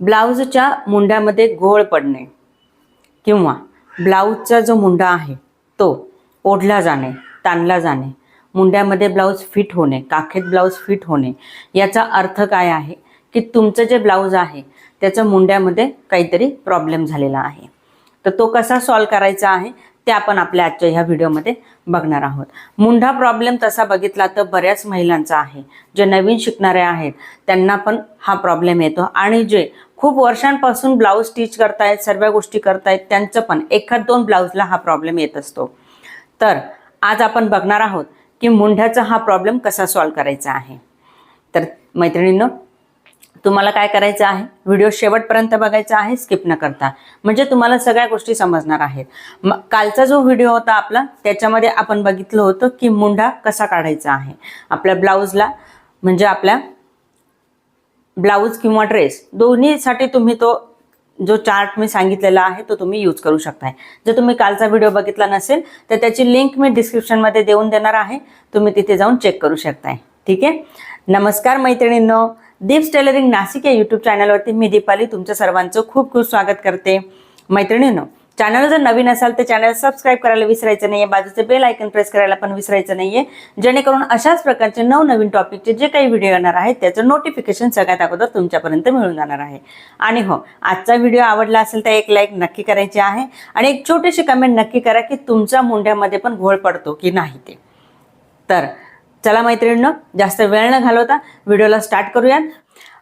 ब्लाऊजच्या मुंड्यामध्ये घोळ पडणे किंवा ब्लाऊजचा जो मुंडा आहे तो ओढला जाणे ताणला जाणे मुंड्यामध्ये ब्लाऊज फिट होणे काखेत ब्लाऊज फिट होणे याचा अर्थ काय आहे की तुमचं जे ब्लाऊज आहे त्याचं मुंड्यामध्ये काहीतरी प्रॉब्लेम झालेला आहे. तर तो कसा सॉल्व करायचा आहे ते आपण आपल्या आजच्या ह्या व्हिडिओमध्ये बघणार आहोत. मुंढा प्रॉब्लेम तसा बघितला तर बऱ्याच महिलांचा आहे. जे नवीन शिकणारे आहेत त्यांना पण हा प्रॉब्लेम येतो. आणि जे खूप वर्षांपासून ब्लाऊज स्टिच करतायत सर्व गोष्टी करतायत त्यांचं पण एखाद दोन ब्लाऊजला हा प्रॉब्लेम येत असतो. तर आज आपण बघणार आहोत की मुंढ्याचा हा प्रॉब्लेम कसा सॉल्व करायचा आहे. तर मैत्रिणींनो तुम्हाला काय करायचं आहे? व्हिडिओ शेवटपर्यंत बघायचा आहे स्किप न करता. म्हणजे तुम्हाला सगळ्या गोष्टी समजणार आहेत. कालचा जो व्हिडिओ होता आपला त्याच्यामध्ये आपण बघितलं होतं की मुंढा कसा काढायचा आहे. आपल्या ब्लाऊजला म्हणजे आपल्या ब्लाऊज किंवा ड्रेस दोन्हीसाठी तुम्ही तो जो चार्ट मी सांगितलेला आहे तो तुम्ही यूज करू शकताय. जर तुम्ही कालचा व्हिडिओ बघितला नसेल तर त्याची लिंक मी डिस्क्रिप्शनमध्ये देऊन देणार आहे. तुम्ही तिथे जाऊन चेक करू शकताय. ठीक आहे? नमस्कार मैत्रिणींनो. दीप्स टेलरिंग नाशिक या यूट्यूब चॅनलवरती मी दीपाली तुमच्या सर्वांचं खूप खूप स्वागत करते. मैत्रिणींनो चॅनल जर नवीन असाल तर चॅनल सबस्क्राईब करायला विसरायचं नाहीये. बाजूचे बेल आयकन प्रेस करायला पण विसरायचं नाहीये. जेणेकरून अशाच प्रकारचे नवनवीन टॉपिकचे जे काही व्हिडिओ येणार आहेत त्याचं नोटिफिकेशन सगळ्यात अगोदर तुमच्यापर्यंत मिळून जाणार आहे. आणि हो आजचा व्हिडिओ आवडला असेल तर एक लाईक नक्की करायची आहे. आणि एक छोटीशी कमेंट नक्की करा की तुमच्या मुंड्यामध्ये पण घोळ पडतो की नाही ते. तर चला मैत्रिणींनो जास्त वेळ न घालवता व्हिडिओला स्टार्ट करूयात.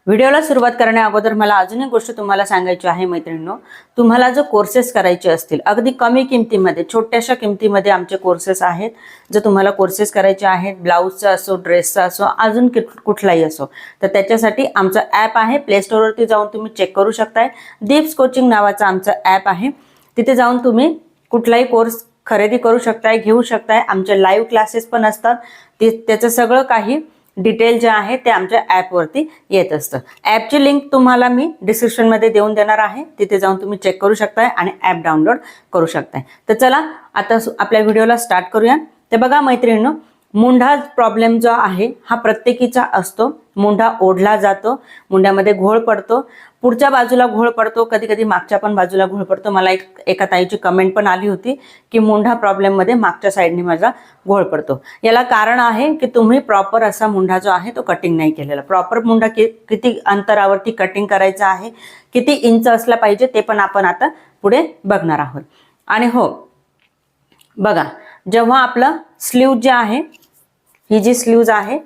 व्हिडिओला सुरुवात करण्या अगोदर मला अजून एक गोष्ट तुम्हाला सांगायची आहे मैत्रिणींनो. तुम्हाला जर कोर्सेस करायचे असतील अगदी कमी किमतीमध्ये छोट्याशा किमतीमध्ये आमचे कोर्सेस आहेत. जर तुम्हाला कोर्सेस करायचे आहेत ब्लाऊजचा असो ड्रेसचा असो अजून कुठलाही असो तर त्याच्यासाठी आमचं ॲप आहे. प्ले स्टोअरवरती जाऊन तुम्ही चेक करू शकताय. दीप्स कोचिंग नावाचं आमचं ॲप आहे. तिथे जाऊन तुम्ही कुठलाही कोर्स खरेदी करू शकताय घेऊ शकताय. आमचे लाईव्ह क्लासेस पण असतात. ते त्याचं सगळं काही डिटेल जे आहे ते आमच्या ॲपवरती येत असतं. ॲपची लिंक तुम्हाला मी डिस्क्रिप्शनमध्ये देऊन देणार आहे. तिथे जाऊन तुम्ही चेक करू शकताय आणि ॲप डाउनलोड करू शकताय. तर चला आता आपल्या व्हिडिओला स्टार्ट करूया. तर बघा मैत्रिणींनो मुंढा प्रॉब्लेम जो आहे हा प्रत्येकीचा असतो. मुंढा ओढला जातो. मुंड्यामध्ये घोळ पडतो. पुढच्या बाजूला घोळ पडतो कधी कधी मागच्या पण बाजूला घोळ पडतो. मला एक एका ताईची कमेंट पण आली होती की मुंढा प्रॉब्लेममध्ये मागच्या साईडने माझा घोळ पडतो. याला कारण आहे की तुम्ही प्रॉपर असा मुंढा जो आहे तो कटिंग नाही केलेला. प्रॉपर मुंढा कि किती अंतरावरती कटिंग करायचा आहे किती इंच असला पाहिजे ते पण आपण आता पुढे बघणार आहोत. आणि हो बघा जेव्हा आपलं स्लीव जे आहे ही जी स्लीव्ज आहे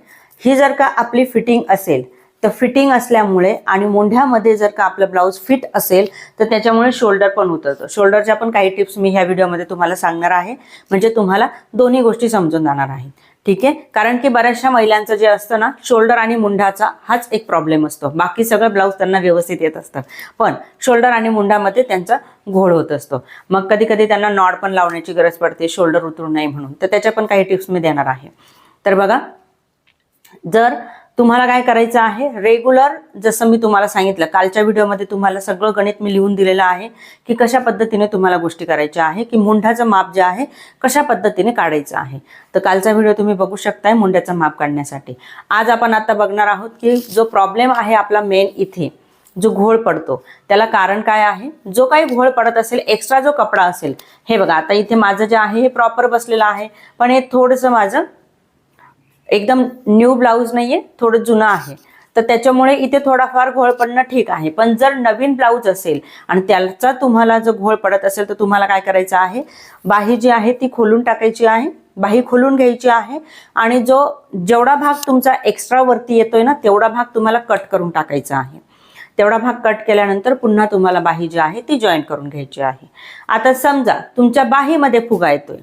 ही जर का आपली फिटिंग असेल तर फिटिंग असल्यामुळे आणि मोंढ्यामध्ये जर का आपलं ब्लाऊज फिट असेल तर त्याच्यामुळे शोल्डर पण उतरतो. शोल्डरच्या पण काही टिप्स मी ह्या व्हिडिओमध्ये तुम्हाला सांगणार आहे. म्हणजे तुम्हाला दोन्ही गोष्टी समजून जाणार आहेत ठीक आहे? कारण की बऱ्याचशा महिलांचं जे असतं ना शोल्डर आणि मुंढाचा हाच एक प्रॉब्लेम असतो. बाकी सगळं ब्लाऊज त्यांना व्यवस्थित येत असतं. पण शोल्डर आणि मुंडामध्ये त्यांचा घोळ होत असतो. मग कधी कधी त्यांना नॉड पण लावण्याची गरज पडते शोल्डर उतरू नये म्हणून. तर त्याच्या पण काही टिप्स मी देणार आहे. तर बघा जर तुम्हाला काय करायचं आहे? रेग्युलर जसं मी तुम्हाला सांगितलं कालच्या व्हिडिओमध्ये तुम्हाला सगळं गणित मी लिहून दिलेलं आहे की कशा पद्धतीने तुम्हाला गोष्टी करायच्या आहे की मुंढाचं माप जे आहे कशा पद्धतीने काढायचं आहे. तर कालचा व्हिडिओ तुम्ही बघू शकताय मुंड्याचं माप काढण्यासाठी. आज आपण आता बघणार आहोत की जो प्रॉब्लेम आहे आपला मेन इथे जो घोळ पडतो त्याला कारण काय आहे? जो काही घोळ पडत असेल एक्स्ट्रा जो कपडा असेल हे बघा आता इथे माझं जे आहे हे प्रॉपर बसलेलं आहे पण हे थोडंसं माझं एकदम न्यू ब्लाऊज नाहीये थोडं जुनं आहे. तर त्याच्यामुळे इथे थोडाफार घोळ पडणं ठीक आहे. पण जर नवीन ब्लाऊज असेल आणि त्याचा तुम्हाला जर घोळ पडत असेल तर तुम्हाला काय करायचं आहे? बाही जी आहे ती खोलून टाकायची आहे. बाही खोलून घ्यायची आहे. आणि जो जेवढा भाग तुमचा एक्स्ट्रा वरती येतोय ना तेवढा भाग तुम्हाला कट करून टाकायचा आहे. तेवढा भाग कट केल्यानंतर पुन्हा तुम्हाला बाही जी आहे ती जॉईन करून घ्यायची आहे. आता समजा तुमच्या बाहीमध्ये फुगा येतोय.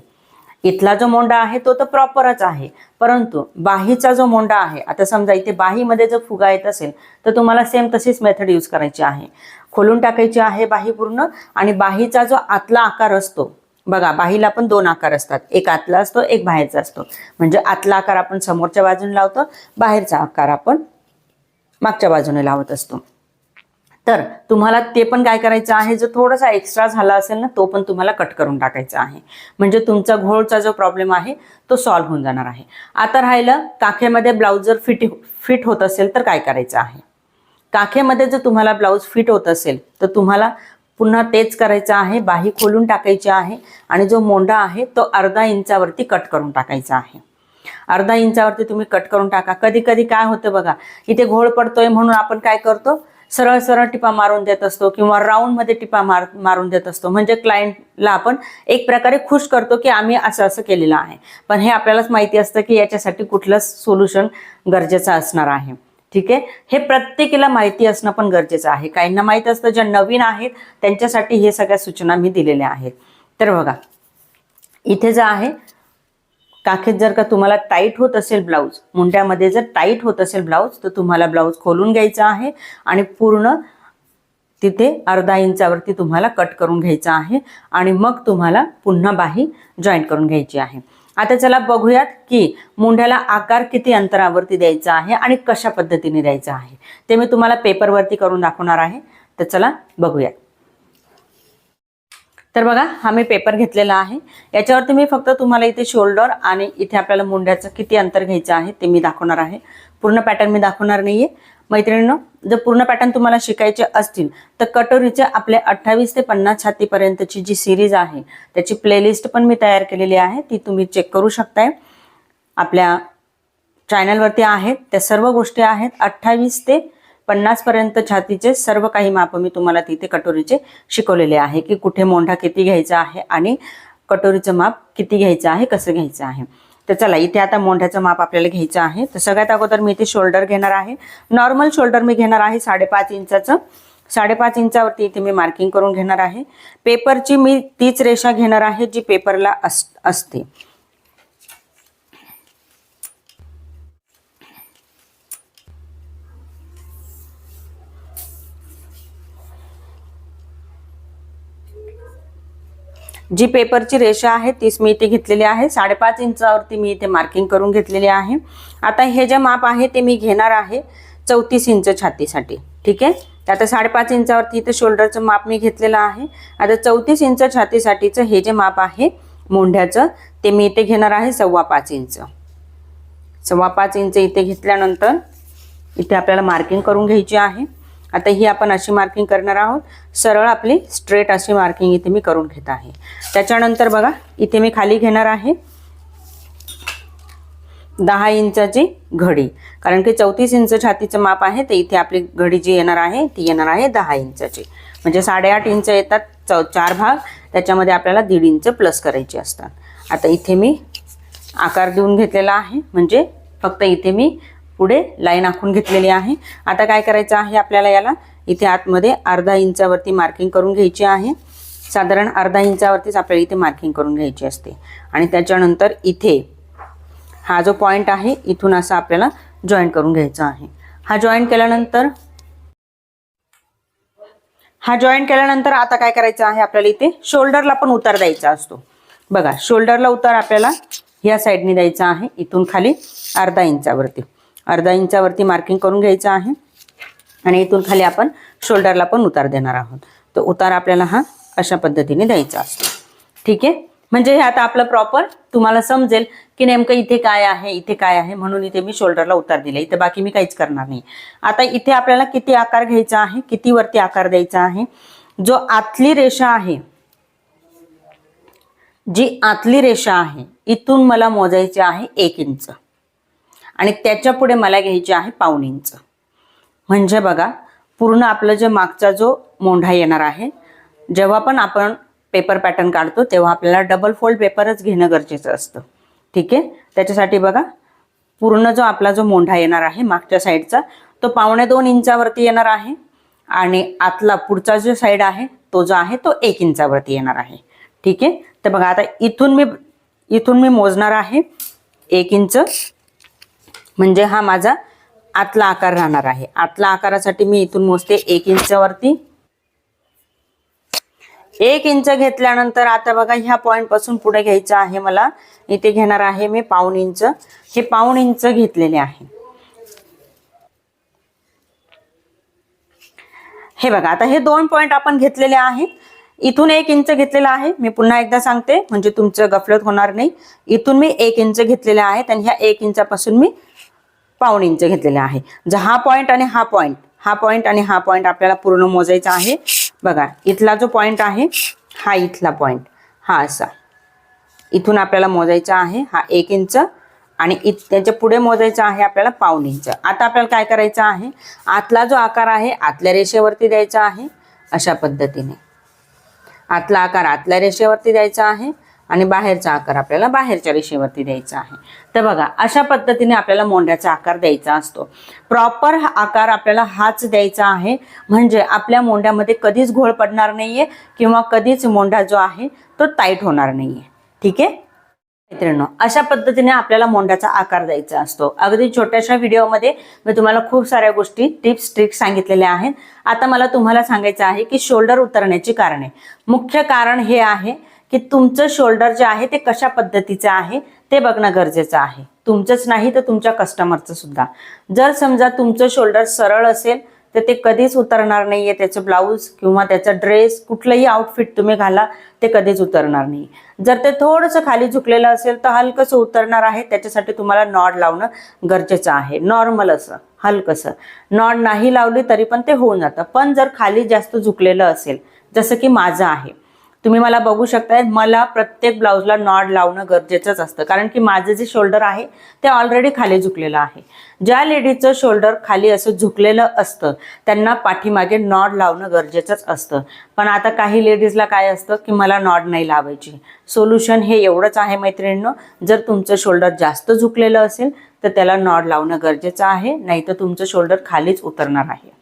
इथला जो मोंडा आहे तो तर प्रॉपरच आहे. परंतु बाहीचा जो मोंडा आहे आता समजा इथे बाहीमध्ये जर फुगा येत असेल तर तुम्हाला सेम तशीच मेथड यूज करायची आहे. खोलून टाकायची आहे बाही पूर्ण आणि बाहीचा जो आतला आकार असतो बघा बाहीला पण दोन आकार असतात. एक आतला असतो एक बाहेरचा असतो. म्हणजे आतला आकार आपण समोरच्या बाजूने लावतो बाहेरचा आकार आपण मागच्या बाजूने लावत असतो. तर तुम्हाला ते पण काय करायचं आहे? जो थोडासा एक्स्ट्रा झाला असेल ना तो पण तुम्हाला कट करून टाकायचा आहे. म्हणजे तुमचा घोळचा जो प्रॉब्लेम आहे तो सॉल्व्ह होऊन जाणार आहे. आता राहिलं काखेमध्ये ब्लाऊज जर फिट फिट होत असेल तर काय करायचं आहे? काखेमध्ये जर तुम्हाला ब्लाऊज फिट होत असेल तर तुम्हाला पुन्हा तेच करायचं आहे बाही खोलून टाकायची आहे आणि जो मोंडा आहे तो अर्धा इंचावरती कट करून टाकायचा आहे. अर्धा इंचावरती तुम्ही कट करून टाका. कधी कधी काय होतं बघा इथे घोळ पडतोय म्हणून आपण काय करतो? सरळ सरळ टिपा मारून देत असतो किंवा राऊंडमध्ये टिपा मार मारून देत असतो. म्हणजे क्लायंटला आपण एक प्रकारे खुश करतो की आम्ही असं असं केलेलं आहे. पण हे आपल्यालाच माहिती असतं की याच्यासाठी कुठलंच सोल्युशन गरजेचं असणार आहे. ठीक आहे? हे प्रत्येकीला माहिती असणं पण गरजेचं आहे. काहींना माहीत असतं ज्या नवीन आहेत त्यांच्यासाठी हे सगळ्या सूचना मी दिलेल्या आहेत. तर बघा इथे जे आहे काखेत जर का तुम्हाला टाईट होत असेल ब्लाऊज मुंड्यामध्ये जर टाईट होत असेल ब्लाऊज तर तुम्हाला ब्लाऊज खोलून घ्यायचा आहे आणि पूर्ण तिथे अर्धा इंचावरती तुम्हाला कट करून घ्यायचा आहे आणि मग तुम्हाला पुन्हा बाही जॉईंट करून घ्यायची आहे. आता चला बघूयात की मुंड्याला आकार किती अंतरावरती द्यायचा आहे आणि कशा पद्धतीने द्यायचा आहे. ते मी तुम्हाला पेपरवरती करून दाखवणार आहे. तर चला बघूयात. तर बघा हा मी पेपर घेतलेला आहे. याच्यावरती मी फक्त तुम्हाला इथे शोल्डर आणि इथे आपल्याला मुंड्याचं किती अंतर घ्यायचं आहे ते मी दाखवणार आहे. पूर्ण पॅटर्न मी दाखवणार नाहीये. मैत्रिणींनो जर पूर्ण पॅटर्न तुम्हाला शिकायचे असतील तर कटोरीचे आपले अठ्ठावीस ते पन्नास छातीपर्यंतची जी सिरीज आहे त्याची प्लेलिस्ट पण मी तयार केलेली आहे. ती तुम्ही चेक करू शकताय. आपल्या चॅनलवरती आहेत त्या सर्व गोष्टी आहेत. अठ्ठावीस ते पन्नास पर्यंत छातीचे सर्व काही माप मी तुम्हाला तिथे कटोरीचे शिकवलेले आहे की कुठे मोंढा किती घ्यायचा आहे आणि कटोरीचं माप किती घ्यायचं आहे कसं घ्यायचं आहे. तर चला इथे आता मोंढ्याचं माप आपल्याला घ्यायचं आहे. तर सगळ्यात अगोदर मी इथे शोल्डर घेणार आहे. नॉर्मल शोल्डर मी घेणार आहे साडेपाच इंचाचं. साडेपाच इंचावरती इथे मी मार्किंग करून घेणार आहे. पेपरची मी तीच रेषा घेणार आहे जी पेपरला अस जी पेपरची रेषा आहे तीच मी इथे घेतलेली आहे. साडेपाच इंचावरती मी इथे मार्किंग करून घेतलेली आहे. आता हे जे माप आहे ते मी घेणार आहे चौतीस इंच छातीसाठी. ठीक आहे? तर आता साडेपाच इंचावरती इथे शोल्डरचं माप मी घेतलेलं आहे. आता चौतीस इंच छातीसाठीचं हे जे माप आहे मोंढ्याचं ते मी इथे घेणार आहे सव्वा पाच इंच. सव्वा पाच इंच इथे घेतल्यानंतर इथे आपल्याला मार्किंग करून घ्यायची आहे. आता ही आपण अशी मार्किंग करणार आहोत. सरळ आपली स्ट्रेट अशी मार्किंग इथे मी करून घेत आहे. त्याच्यानंतर बघा इथे मी खाली घेणार आहे. दहा इंचाची घडी. कारण की चौतीस इंच छातीचं माप आहे तर इथे आपली घडी जी येणार आहे ती येणार आहे दहा इंचाची. म्हणजे साडेआठ इंच येतात चौ चार भाग. त्याच्यामध्ये आपल्याला दीड इंच प्लस करायचे असतात. आता इथे मी आकार देऊन घेतलेला आहे. म्हणजे फक्त इथे मी पुढे लाईन आखून घेतलेली आहे. आता काय करायचं आहे? आपल्याला याला इथे आतमध्ये अर्धा इंचावरती मार्किंग करून घ्यायची आहे. साधारण अर्धा इंचावरतीच आपल्याला इथे मार्किंग करून घ्यायची असते. आणि त्याच्यानंतर इथे हा जो पॉईंट आहे इथून असा आपल्याला जॉईंट करून घ्यायचा आहे. हा जॉईंट केल्यानंतर हा जॉईंट केल्यानंतर आता काय करायचं आहे? आपल्याला इथे शोल्डरला पण उतार द्यायचा असतो. बघा शोल्डरला उतार आपल्याला या साईडने द्यायचा आहे. इथून खाली अर्धा इंचावरती. अर्धा इंचावरती मार्किंग करून घ्यायचं आहे. आणि इथून खाली आपण शोल्डरला पण उतार देणार आहोत. तर उतार आपल्याला हा अशा पद्धतीने द्यायचा असतो. ठीक आहे? म्हणजे हे आता आपलं प्रॉपर तुम्हाला समजेल की नेमकं इथे काय आहे इथे काय आहे म्हणून इथे मी शोल्डरला उतार दिले. इथे बाकी मी काहीच करणार नाही. आता इथे आपल्याला किती आकार घ्यायचा आहे किती वरती आकार द्यायचा आहे? जो आतली रेषा आहे जी आतली रेषा आहे इथून मला मोजायची आहे एक इंच. आणि त्याच्या पुढे मला घ्यायची आहे पाऊण इंच. म्हणजे बघा पूर्ण आपलं जे मागचा जो मोंढा येणार आहे जेव्हा पण आपण पेपर पॅटर्न काढतो तेव्हा आपल्याला डबल फोल्ड पेपरच घेणं गरजेचं असतं. ठीक आहे? त्याच्यासाठी बघा पूर्ण जो आपला जो मोंढा येणार आहे मागच्या साईडचा तो पावणे दोन इंचावरती येणार आहे आणि आतला पुढचा जो साईड आहे तो जो आहे तो एक इंचावरती येणार आहे. ठीक आहे? तर बघा आता इथून मी इथून मी मोजणार आहे एक इंच म्हणजे हा माझा आतला आकार राहणार आहे. आतला आकारासाठी मी इथून मोजते एक इंचावरती एक इंच घेतल्यानंतर आता बघा ह्या पॉइंटपासून पुढे घ्यायचं आहे मला. इथे घेणार आहे मी पाऊण इंच हे पाऊण इंच घेतलेले आहे. हे बघा आता हे दोन पॉइंट आपण घेतलेले आहेत. इथून एक इंच घेतलेला आहे. मी पुन्हा एकदा सांगते म्हणजे तुमचं गफलत होणार नाही. इथून मी एक इंच घेतलेले आहेत आणि ह्या एक इंचापासून मी पाऊण इंच घेतलेले आहे. जर हा पॉईंट आणि हा पॉईंट हा पॉईंट आणि हा पॉईंट आपल्याला पूर्ण मोजायचा आहे. बघा इथला जो पॉईंट आहे हा इथला पॉईंट हा असा. इथून आपल्याला मोजायचा आहे हा एक इंच. आणि इत त्याच्या पुढे मोजायचं आहे आपल्याला पाऊन इंच. आता आपल्याला काय करायचं आहे? आतला जो आकार आहे आतल्या रेषेवरती द्यायचा आहे अशा पद्धतीने. आतला आकार आतल्या रेषेवरती द्यायचा आहे. आणि बाहेरचा आकार आपल्याला बाहेरच्या रेषेवरती द्यायचा आहे. तर बघा अशा पद्धतीने आपल्याला मोंड्याचा आकार द्यायचा असतो. प्रॉपर आकार आपल्याला हाच द्यायचा आहे. म्हणजे आपल्या मोंड्यामध्ये कधीच घोळ पडणार नाहीये किंवा कधीच मोंढा जो आहे तो टाईट होणार नाहीये. ठीक आहे? मित्रांनो अशा पद्धतीने आपल्याला मोंड्याचा आकार द्यायचा असतो. अगदी छोट्याशा व्हिडिओमध्ये मी तुम्हाला खूप साऱ्या गोष्टी टिप्स ट्रिक्स सांगितलेल्या आहेत. आता मला तुम्हाला सांगायचं आहे की शोल्डर उतरण्याची कारणे. मुख्य कारण हे आहे की तुमचं शोल्डर जे आहे ते कशा पद्धतीचं आहे ते बघणं गरजेचं आहे. तुमचंच नाही तर तुमच्या कस्टमरचं सुद्धा. जर समजा तुमचं शोल्डर सरळ असेल तर ते कधीच उतरणार नाहीये त्याचं ब्लाऊज किंवा त्याचा ड्रेस कुठलंही आउटफिट तुम्ही घाला ते कधीच उतरणार नाही. जर ते थोडंसं खाली झुकलेलं असेल तर हलकंसं उतरणार आहे त्याच्यासाठी तुम्हाला नॉड लावणं गरजेचं आहे. नॉर्मल असं हलकंसं. नॉड नाही लावली तरी पण ते होऊन जातं. पण जर खाली जास्त झुकलेलं असेल जसं की माझं आहे तुम्ही मला बघू शकताय मला प्रत्येक ब्लाऊजला नॉड लावणं गरजेचंच असतं. कारण की माझं जे शोल्डर आहे ते ऑलरेडी खाली झुकलेलं आहे. ज्या लेडीजचं शोल्डर खाली असं झुकलेलं असतं त्यांना पाठीमागे नॉड लावणं गरजेचंच असतं. पण आता काही लेडीजला काय असतं की मला नॉड नाही लावायची. सोल्युशन हे एवढंच आहे मैत्रिणींनो जर तुमचं शोल्डर जास्त झुकलेलं असेल तर त्याला नॉड लावणं गरजेचं आहे नाही तर तुमचं शोल्डर खालीच उतरणार आहे.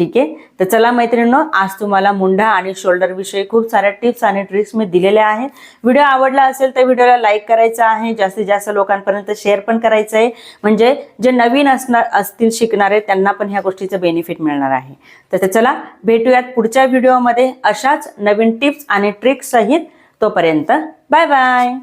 ठीक आहे? तर चला मैत्रिणींनो आज तुम्हाला मुंढा आणि शोल्डर विषयी खूप साऱ्या टिप्स आणि ट्रिक्स मी दिलेल्या आहेत. व्हिडिओ आवडला असेल तर व्हिडिओला लाईक करायचा आहे. जास्तीत जास्त लोकांपर्यंत शेअर पण करायचं आहे. म्हणजे जे नवीन असणार असतील शिकणारे त्यांना पण ह्या गोष्टीचं बेनिफिट मिळणार आहे. तर चला भेटूयात पुढच्या व्हिडिओमध्ये अशाच नवीन टिप्स आणि ट्रिक्स सहित तोपर्यंत बाय बाय